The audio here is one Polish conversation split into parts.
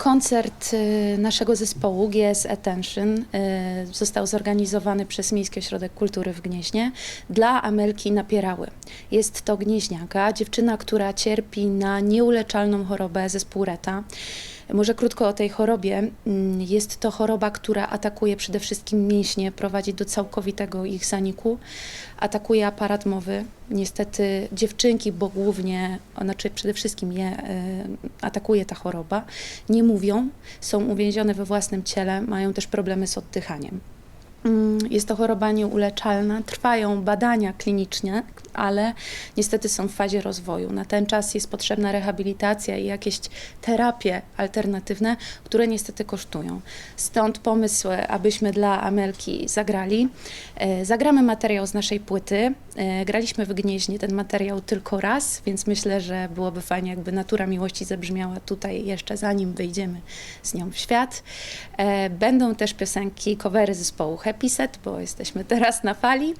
Koncert y, naszego zespołu GS Attention y, został zorganizowany przez Miejski Ośrodek Kultury w Gnieźnie dla Amelki Napierały. Jest to gnieźniaka, dziewczyna, która cierpi na nieuleczalną chorobę zespół Reta. Może krótko o tej chorobie. Mm, Jest to choroba, która atakuje przede wszystkim mięśnie, prowadzi do całkowitego ich zaniku, atakuje aparat mowy. Niestety dziewczynki, bo głównie, znaczy przede wszystkim je e, atakuje ta choroba, nie mówią, są uwięzione we własnym ciele, mają też problemy z oddychaniem. Mm, Jest to choroba nieuleczalna, trwają badania kliniczne, ale niestety są w fazie rozwoju. Na ten czas jest potrzebna rehabilitacja i jakieś terapie alternatywne, które niestety kosztują. Stąd pomysł, abyśmy dla Amelki zagrali. E, Zagramy materiał z naszej płyty. E, Graliśmy w Gnieźnie ten materiał tylko raz, więc myślę, że byłoby fajnie, jakby Natura Miłości zabrzmiała tutaj jeszcze zanim wyjdziemy z nią w świat. E, Będą też piosenki, covery zespołu Happy Set, bo jesteśmy teraz na fali.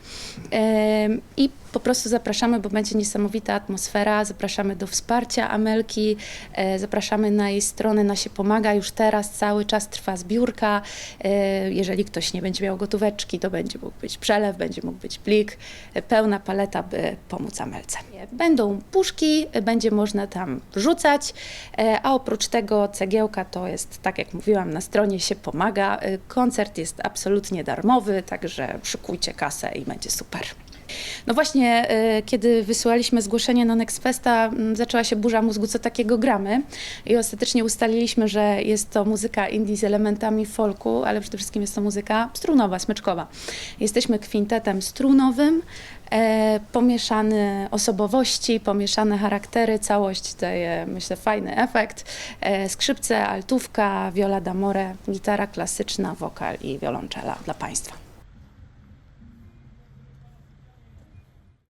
I po prostu zapraszamy, bo będzie niesamowita atmosfera. Zapraszamy do wsparcia Amelki, e, zapraszamy na jej stronę Na się pomaga. Już teraz cały czas trwa zbiórka. E, Jeżeli ktoś nie będzie miał gotóweczki, to będzie mógł być przelew, będzie mógł być plik, e, pełna paleta, by pomóc Amelce. Będą puszki, będzie można tam rzucać, e, a oprócz tego cegiełka to jest, tak jak mówiłam, na stronie się pomaga. Koncert jest absolutnie darmowy, także szykujcie kasę i będzie super. No właśnie, e, kiedy wysyłaliśmy zgłoszenie na Next Festa, m, zaczęła się burza mózgu, co takiego gramy i ostatecznie ustaliliśmy, że jest to muzyka indie z elementami folku, ale przede wszystkim jest to muzyka strunowa, smyczkowa. Jesteśmy kwintetem strunowym, e, pomieszane osobowości, pomieszane charaktery, całość daje, myślę, fajny efekt. E, skrzypce, altówka, viola d'amore, gitara klasyczna, wokal i wiolonczela dla Państwa.